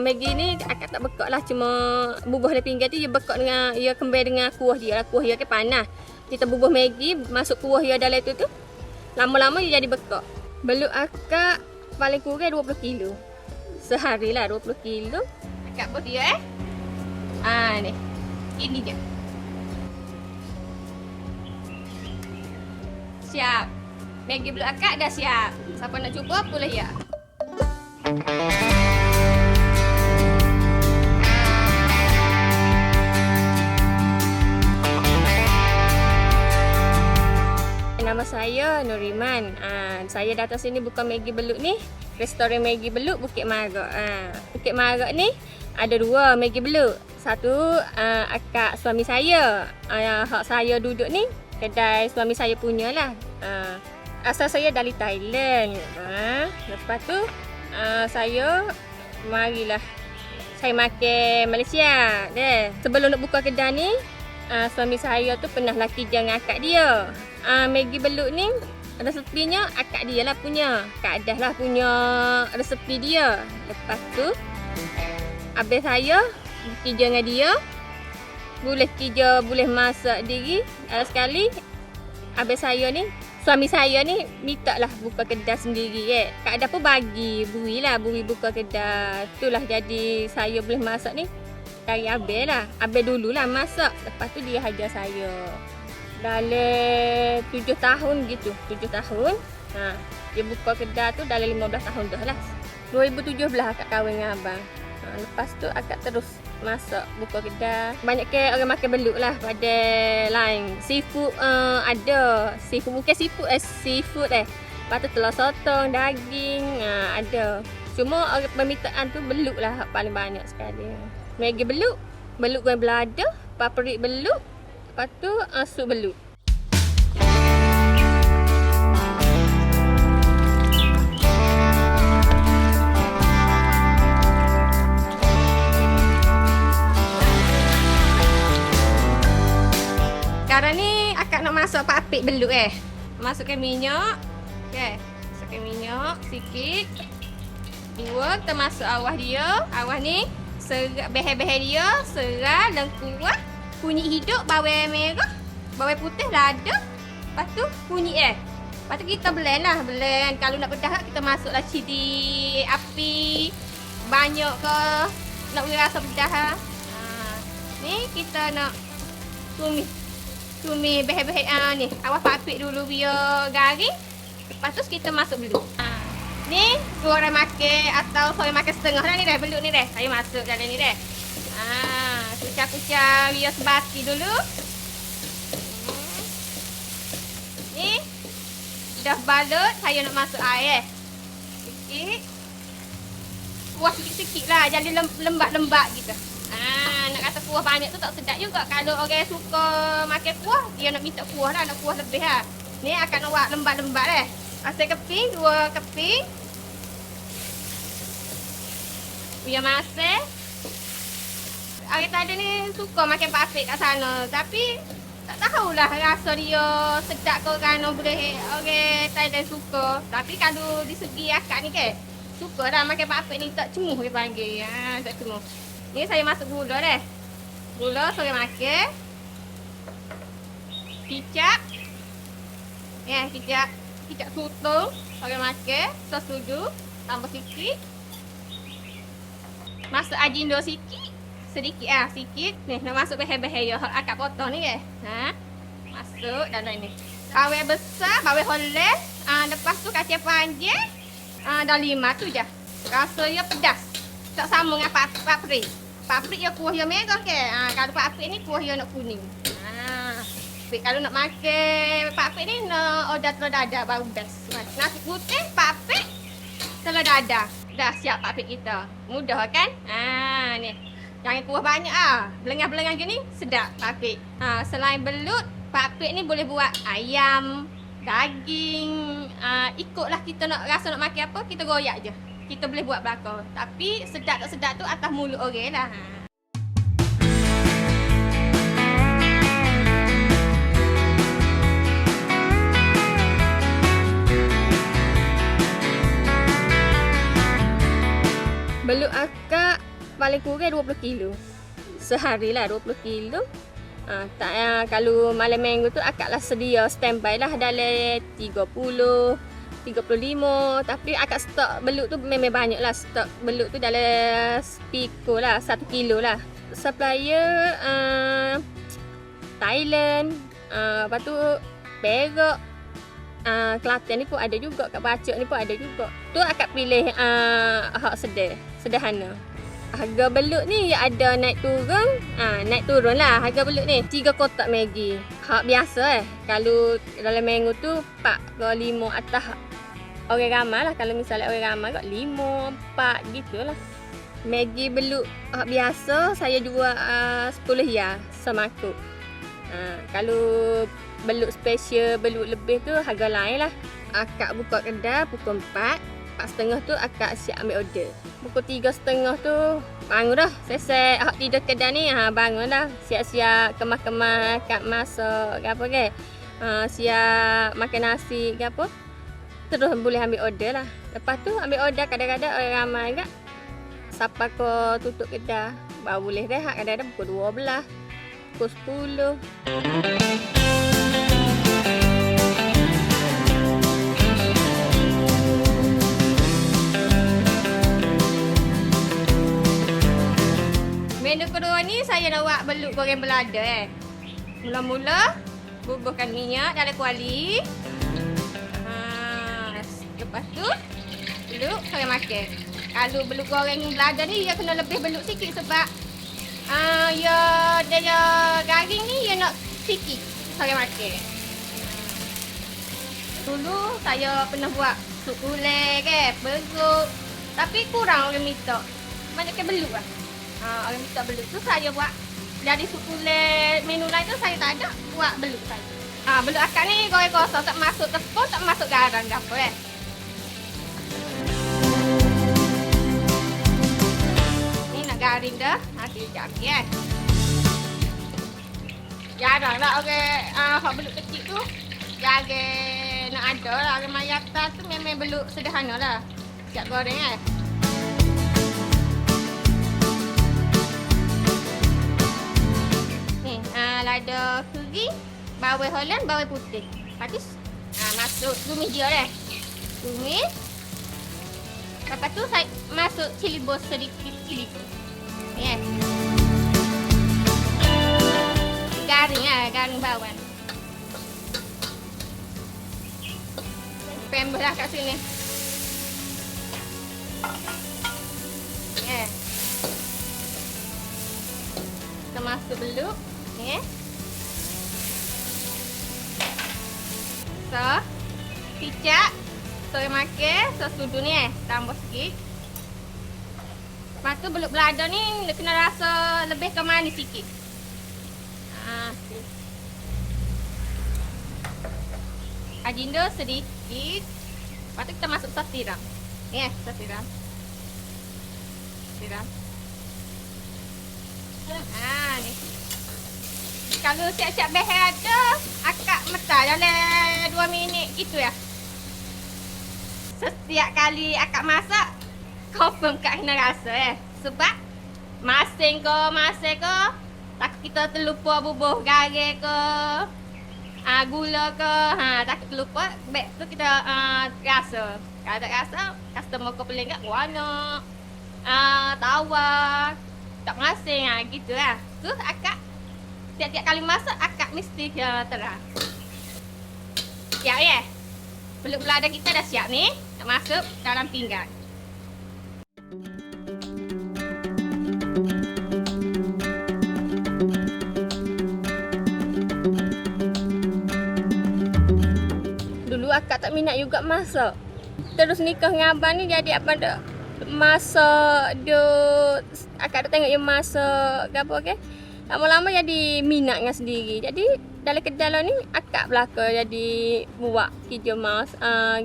Maggi ni akak tak bekak lah cuma bubuh dalam pinggan tu ia bekak dengan ia kembali dengan kuah dia lah kuah dia kan panas. Kita bubuh Maggi masuk kuah dia dalam tu tu. Lama-lama dia jadi bekak. Beluk akak paling kurang 20 kilo. Sehari lah 20 kilo. Akak buat dia eh. Ah ni. Ini dia. Siap. Maggi beluk akak dah siap. Siapa nak cuba boleh ya. Nama Nuriman. Ha, saya datang sini buka Maggi Beluk ni. Restoran Maggi Beluk Bukit Marak. Ha, Bukit Marak ni ada dua Maggi Beluk. Satu uh, akak suami saya. Uh, hak saya duduk ni kedai suami saya punya lah. Uh, asal saya dari Thailand. Ha, lepas tu uh, saya marilah saya makan Malaysia. Deh. Sebelum nak buka kedai ni, uh, suami saya tu pernah laki jangan akak dia. Uh, Maggi beluk ni resepinya akak dia lah punya. Kak Adah lah punya resepi dia. Lepas tu abis saya kerja dengan dia boleh kerja boleh masak diri ada sekali abis saya ni suami saya ni minta lah buka kedai sendiri eh. Kak Adah pun bagi buri lah buri buka kedai. Itulah jadi saya boleh masak ni dari Abel lah. Abel dulu lah masak. Lepas tu dia hajar saya. Dalam tujuh tahun gitu. Tujuh tahun. Ha, dia buka kedai tu dalam lima belas tahun dah lah. 2017 akak kahwin dengan abang. Ha, lepas tu akak terus masak buka kedai. Banyak ke orang makan beluk lah pada lain. Seafood uh, ada. Seafood bukan seafood eh seafood eh. Lepas tu telur sotong, daging uh, ada. Cuma orang permintaan tu beluk lah paling banyak sekali. Maggi beluk, beluk goreng belada, paperik beluk, lepas tu uh, sup beluk. Sekarang ni akak nak masuk papik beluk eh. Masukkan minyak. Okey. Masukkan minyak sikit. Dua, kita masuk awah dia. Awah ni serat behel-behel dia, serai lengkuat, kunyit hidup, bawang merah, bawang putih lada. Lepas tu kunyit eh. Lepas tu kita blend lah, blend. Kalau nak pedas kita masuklah cili api banyak ke nak beri rasa pedas ha. ha. Ni kita nak tumis Cumi behel-behel ah ni. Awak papik dulu biar garing. Lepas tu kita masuk beluk. Ha. Ni goreng makan atau saya makan setengah dah ni dah beluk ni dah. Saya masuk dalam ni dah. Ha, kucah-kucah biar sebati dulu. Hmm. Ni dah balut, saya nak masuk air. Sikit. Kuah sikit-sikit lah, jadi lembab-lembab gitu. Ah, nak kata kuah banyak tu tak sedap juga. Kalau orang suka makan kuah, dia nak minta kuah lah, nak kuah lebih lah. Ni akan buat lembat-lembat eh. Asal keping, dua keping. Biar masak. Hari tadi ni suka makan papik kat sana. Tapi tak tahulah rasa dia sedap ke kan boleh orang Thailand suka. Tapi kalau di segi akak ni ke, suka dah makan papik ni tak cemuh dia panggil. Ha, tak cemuh. Ni saya masuk gula deh. Gula saya makan. Kicap. Ya, kicap. Kicap sutung. Saya makan. Sos sudu. Tambah sikit. Masuk ajindo sikit. Sedikit ah, sikit. Ni, nak masuk behel-behel ya. Akak potong ni ke. Ha? Masuk dalam ni. Bawang besar, bawang holeh. Ah, lepas tu kacang panjang. Ah, dah lima tu je. Rasanya pedas. Tak sama dengan paprik. Paprik ya kuah yang merah ke? Ha, kalau paprik ni kuah yang nak kuning. Ha. Kalau nak makan paprik ni nak order telur dadah baru best. Nasi putih, paprik, telur dadah. Dah siap paprik kita. Mudah kan? Ha, ni. Jangan kuah banyak ah. Belengah-belengah gini sedap paprik. Ha, selain belut, paprik ni boleh buat ayam, daging. Ha, ikutlah kita nak rasa nak makan apa, kita goyak je kita boleh buat belakang. Tapi sedap tak sedap tu atas mulut orang lah. Ha. Beluk akak paling kurang 20 kilo. Sehari lah 20 kilo. Ha, tak, uh, kalau malam minggu tu akaklah sedia standby lah dalam 30 35 tapi akak stok belut tu memang banyak lah. Stok belut tu dalam spiko lah 1 kilo lah. Supplier uh, Thailand uh, lepas tu Perak uh, Kelantan ni pun ada juga kat Bacok ni pun ada juga. Tu akak pilih uh, hak sedar sederhana harga belut ni ada naik turun. Ha, naik turun lah harga belut ni. 3 kotak Maggi. Hak biasa eh. Kalau dalam minggu tu 4 ke 5 atas. Orang ramai lah. Kalau misalnya orang ramai kot 5, 4 gitu lah Maggi belut hak biasa saya jual uh, 10 ya semangkuk ha, kalau belut special belut lebih tu harga lain lah. Akak buka kedai pukul 4 empat setengah tu akak siap ambil order. Pukul tiga setengah tu bangun dah. Selesai hak tidur kedai ni ha, bangun dah. Siap-siap kemas-kemas kat masak ke apa ke. Ha, siap makan nasi ke apa. Terus boleh ambil order lah. Lepas tu ambil order kadang-kadang orang ramai kat. Siapa ko tutup kedai. Baru boleh rehat kadang-kadang pukul 12. Pukul 10. Menu kedua ni saya nak buat belut goreng belada eh. Mula-mula bubuhkan minyak dalam kuali. Ha, lepas tu belut saya makan. Kalau belut goreng belada ni dia kena lebih belut sikit sebab uh, ya dia garing ni dia nak sikit saya makan. Dulu saya pernah buat sup gulai ke, beruk. Tapi kurang orang minta. Banyakkan belut lah. Ha, orang minta belut tu saya buat dari sukule menu lain tu saya tak ada buat belut saja. Ha, belut akak ni goreng kosong tak masuk tepung tak masuk garam ke apa eh. Ni nak garing dah. Nanti sekejap lagi eh. Jarang lah orang uh, hak belut kecil tu. Jarang nak ada lah. Orang mayata tu memang belut sederhana lah. Siap goreng eh. Lada kering, bawang holland, bawang putih. Lepas tu ha, masuk tumis dia dah. Tumis. Lepas tu saya masuk cili bos sedikit cili. Yeah. Garing lah, garing bawang. Pembel lah kat sini. Yeah. Kita masuk beluk. Makan. Sudu ni eh. Tambah sikit. Lepas tu, belut belada ni kena rasa lebih ke manis sikit. Ha, Ajindo sedikit. Lepas tu, kita masuk sos tiram. Ni eh, sos tiram. Tiram. Ha, ni kalau siap-siap behel ada, akak metah dalam 2 minit gitu ya. Setiap kali akak masak, confirm kak kena rasa eh. Sebab masing ke, masing ke, takut kita terlupa bubuh garing ke, uh, gula ke, ha, takut terlupa, baik tu kita uh, rasa. Kalau tak rasa, customer kau peling kat warna, uh, tawar, tak masing ha, gitu lah. Tu akak tiap-tiap kali masak akak mesti uh, terang. Siap ya? Belut belada kita dah siap ni. Masuk dalam pinggan. Dulu akak tak minat juga masak. Terus nikah dengan abang ni jadi apa dah? Masak dia akak dah tengok yang masak apa okey? lama-lama jadi minat dengan sendiri. Jadi dalam kedai ni akak belaka jadi buat kerja mas uh,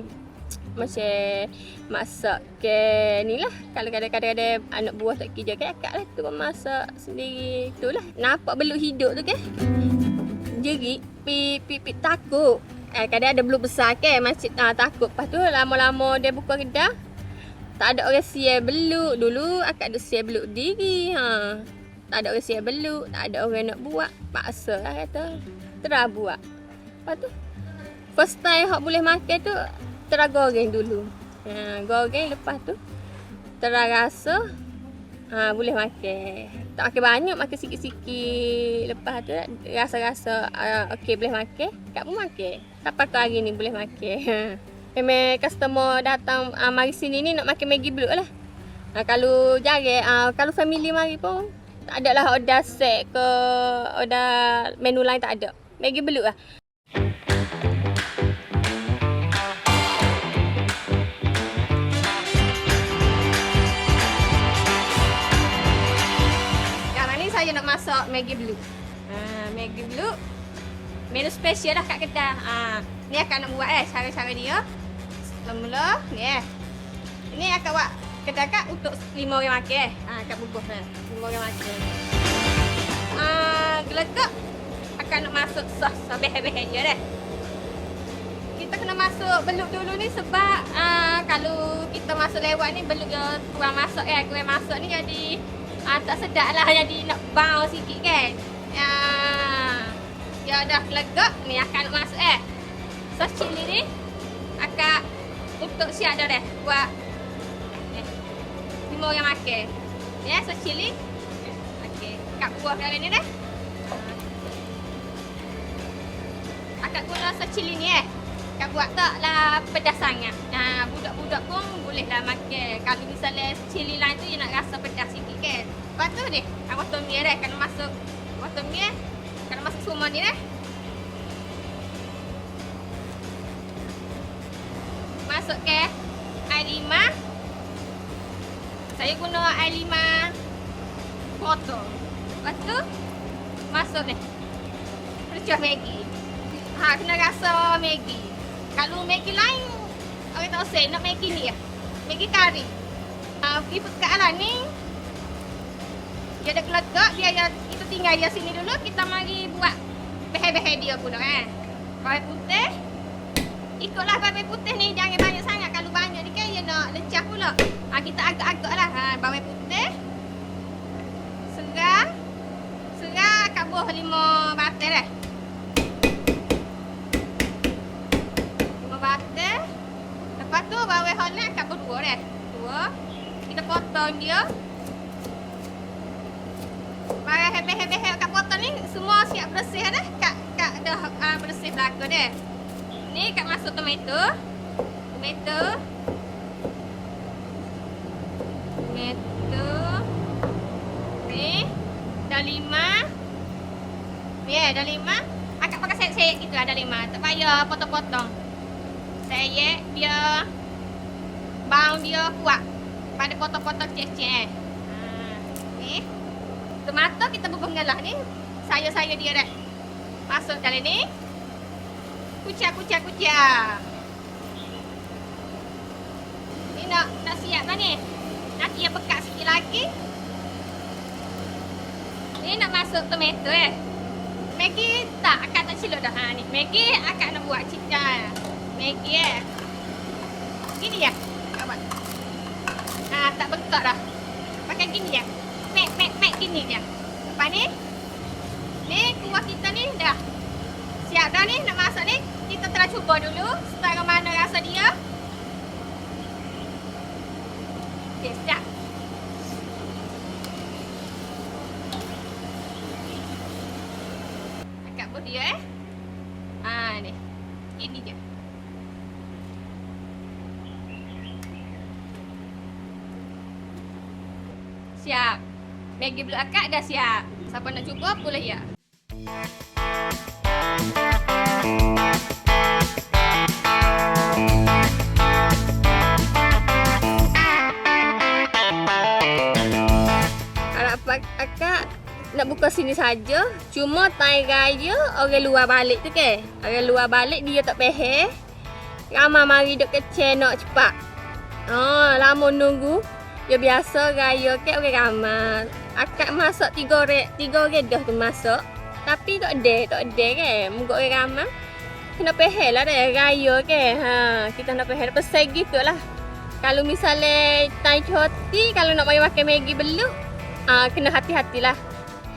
macam masak ke ni lah. Kalau kadang-kadang ada anak buah tak kerja ke akak lah tu masak sendiri. Itulah nampak beluk hidup tu ke. Jadi pi pi pi takut. Eh kadang ada beluk besar ke masjid uh, takut. Lepas tu lama-lama dia buka kedai tak ada orang siap beluk dulu akak ada siap beluk diri ha tak ada orang siap beluk tak ada orang nak buat paksa lah kata terah buat lepas tu first time hak boleh makan tu terah goreng dulu. Ha goreng lepas tu terah rasa ha boleh makan. Tak makan banyak makan sikit-sikit. Lepas tu rasa-rasa uh, okey boleh makan. Kak pun makan. Sampai tu hari ni boleh makan. Memang customer datang uh, mari sini ni nak makan Maggi Blue lah. Uh, kalau jarang, uh, kalau family mari pun tak ada lah order set ke order menu lain tak ada. Maggi Blue lah. Saya nak masak Maggi Blue. Uh, Maggi Blue menu spesial dah kat kedai. Uh, ni akan nak buat eh cara-cara dia. Mula-mula ni eh. Ini akak buat kedai kak untuk lima orang makan eh. Ha, akak bungkus eh. Lima orang makan. Ah, gelegak akan nak masuk sos habis-habis je deh. Kita kena masuk beluk dulu ni sebab ah, kalau kita masuk lewat ni beluk dia kurang masuk eh. Kurang masuk ni jadi ah, tak sedap lah jadi nak bau sikit kan. Ya, ya dah gelegak ni akan masuk eh. Sos cili ni akak untuk siap dah deh buat eh, lima orang makan. Ya, sos cili. Okey, kat buah kali ni deh. Akak guna sos cili ni eh. Kak buat taklah pedas sangat. Nah, budak-budak pun bolehlah makan. Kalau misalnya cili lain tu dia nak rasa pedas sikit. Lepas tu ni, awak tom ni deh kena masuk tom ni eh. Kena masuk semua ni deh. masuk ke air lima. Saya guna air lima botol. Lepas tu masuk ni. Percah Maggi. Ha, kena rasa Maggi. Kalau Maggi lain, orang tak usah nak Maggi ni ya. Maggi kari. Ha, pergi ke arah ni. Dia ada kelegak, dia ya, kita tinggal dia sini dulu. Kita mari buat behel-behel dia pula kan. Bawang putih. Ikutlah bawang putih ni jangan banyak sangat. Kalau banyak ni kan dia nak lecah pula. Ha, kita agak-agak lah. Ha, bawang putih. Serah. Serah kat buah lima batel eh. Lima batel. Lepas tu bawang holland kat berdua deh. Dua. Kita potong dia. Hebel-hebel kat potong ni semua siap bersih dah. Kak kak dah uh, bersih belaka deh. Ni kat masuk tomato. Tomato. Tomato. Ni. Dah lima. Ni eh, dah lima. Akak pakai sayap-sayap gitu ada lima. Tak payah potong-potong. Sayap dia bau dia kuat. Pada potong-potong cek-cek. Ha. Ni. Tomato kita berbenggalah ni. Sayur-sayur dia dah. Masuk dalam ni. Kucak, kucak, kucak. Ni nak, nak siap dah ni. Nanti yang pekat sikit lagi. Ni nak masuk tomato eh. Maggi tak, akak tak silap dah. Ha, ni. Maggi akak nak buat cicah. Maggi eh. Gini ya. Akak buat. Ha, tak bengkak dah. Pakai gini ya. Dia. Lepas ni. Ni kuah kita ni dah. Siap dah ni nak masak ni. Kita telah cuba dulu. Setara mana rasa dia. Okay, siap. Eh. Ha. Siap. Blue akak dah siap. Siapa nak cuba boleh ya. Harap akak nak buka sini saja. Cuma tai raya orang luar balik tu ke. Orang luar balik dia tak pehe. Ramai mari duk kecil nak cepat. Oh, lama nunggu. Ya biasa raya ke orang ramai. Akak masak tiga orang, tiga orang dah tu masak. Tapi tak ada, tak ada kan. Muka orang ramai. Kena pehe lah dah raya ke. Ha, kita nak pehe. Lepas gitu lah. Kalau misalnya time cuti, kalau nak main makan Maggi beluk, uh, kena hati-hatilah.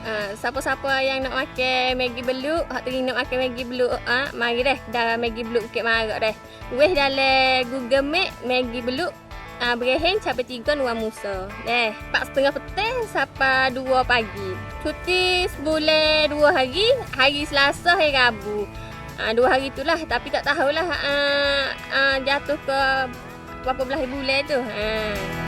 Uh, siapa-siapa yang nak makan Maggi beluk, hak teringin nak makan Maggi beluk, uh, mari deh, dah Maggi beluk Bukit Marak deh. Weh dalam Google Map, Maggi beluk, uh, Berehen sampai tiga Nuan Musa. Deh, empat setengah petang sampai dua pagi. Cuti sebulan dua hari, hari Selasa, hari Rabu. Uh, dua hari itulah, tapi tak tahulah uh, uh, jatuh ke berapa belah bulan tu. Ha.